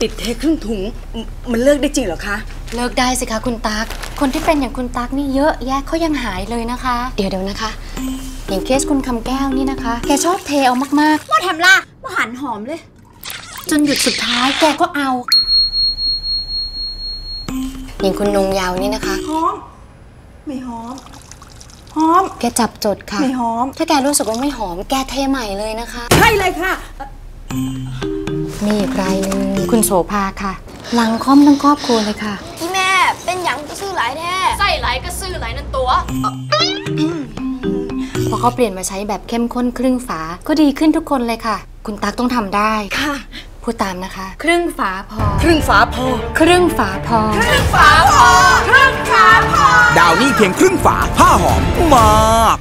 ติดเทครึ่งถุงมมันเลิกได้จริงเหรอคะ เลิกได้สิคะคุณตั๊กคนที่เป็นอย่างคุณตั๊กนี่เยอะแยะเขายังหายเลยนะคะ เดี๋ยวเดี๋ยวนะคะ อย่างเคสคุณคำแก้วนี่นะคะ แกชอบเทเอามากว่าแถมล่ะว่าหันหอมเลยๆจนหยุดสุดท้ายแกก็เอา อย่างคุณนงยาวนี่นะคะหอมไม่หอมหอม แกจับจดค่ะ ไม่หอม ถ้าแกรู้สึกว่าไม่หอม แกเทใหม่เลยนะคะ ใช่เลยค่ะ มีอีกรายหนึ่งคุณโสภาค่ะ หลังค่อมทั้งครอบครัวเลยค่ะพี่แม่เป็นหยังก็ซื้อหลายแท้ใส่ไหลก็ซื้อไหลนั่นตัวพอเขาเปลี่ยนมาใช้แบบเข้มข้นครึ่งฝาก็ดีขึ้นทุกคนเลยค่ะ คุณตั๊กต้องทำได้ค่ะพูดตามนะคะครึ่งฝาพอ ครึ่งฝาพอ ครึ่งฝาพอ ดาวนี่เพียงครึ่งฝาผ้าหอมมาก